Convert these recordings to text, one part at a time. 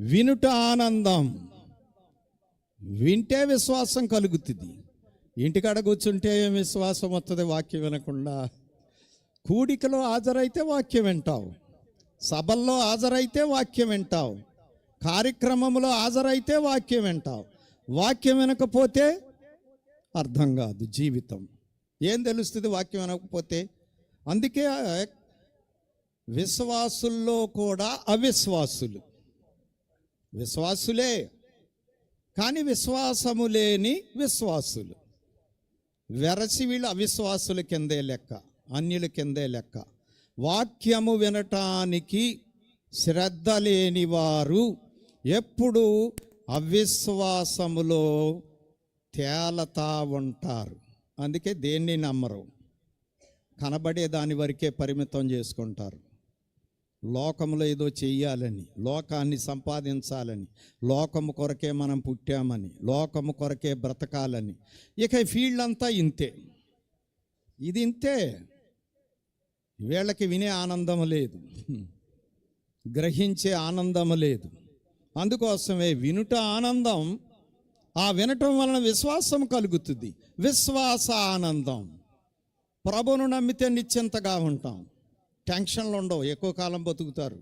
వినుట ఆనందం. వింటే విశ్వాసం కలుగుతుంది. ఇంటికాడ కూర్చుంటే ఏం విశ్వాసం వస్తుంది వాక్యం వినకుండా? కూడికలో హాజరైతే వాక్యం వింటావు. సభల్లో హాజరైతే వాక్యం వింటావు. కార్యక్రమంలో హాజరైతే వాక్యం వింటావు. వాక్యం వినకపోతే అర్థం కాదు జీవితం. ఏం తెలుస్తుంది వాక్యం వినకపోతే? అందుకే విశ్వాసుల్లో కూడా అవిశ్వాసులు. విశ్వాసులే. కానీ విశ్వాసము లేని విశ్వాసులు. వెరసి వీళ్ళు అవిశ్వాసుల కిందే లెక్క అన్యుల కిందే లెక్క. వాక్యము వినటానికి శ్రద్ధ లేని వారు ఎప్పుడు అవిశ్వాసములో తేలతా ఉంటారు. అందుకే దేన్ని నమ్మరు. కనబడే దాని వరకే పరిమితం చేసుకుంటారు. లోకంలో ఏదో చెయ్యాలని లోకాన్ని సంపాదించాలని లోకము కొరకే మనం పుట్టామని లోకము కొరకే బ్రతకాలని. ఇక ఫీల్డ్ అంతా ఇంతే. ఇది ఇంతే. వీళ్ళకి వినే ఆనందం లేదు. గ్రహించే ఆనందం లేదు. అందుకోసమే వినుట ఆనందం ఆ వినటం వలన విశ్వాసం కలుగుతుంది. విశ్వాస ఆనందం ప్రభును నమ్మితే నిశ్చింతగా ఉంటాం. టెన్షన్లు ఉండవు ఎక్కువ కాలం బతుకుతారు.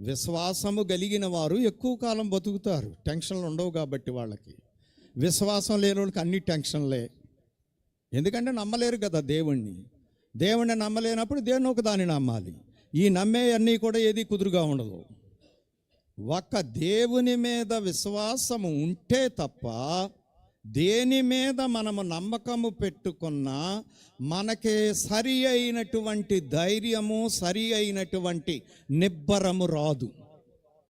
విశ్వాసము కలిగిన వారు ఎక్కువ కాలం బతుకుతారు టెన్షన్లు ఉండవు కాబట్టి వాళ్ళకి. విశ్వాసం లేని వాళ్ళకి అన్ని టెన్షన్లే. ఎందుకంటే నమ్మలేరు కదా దేవుణ్ణి. దేవుణ్ణి నమ్మలేనప్పుడు దేవుని ఒక దాన్ని నమ్మాలి? ఈ నమ్మే అన్నీ కూడా ఏది కుదురుగా ఉండదు. ఒక్క దేవుని మీద విశ్వాసము ఉంటే తప్ప దేని మీద మనము నమ్మకము పెట్టుకున్నా మనకి సరి అయినటువంటి ధైర్యము సరి అయినటువంటి నిబ్బరము రాదు.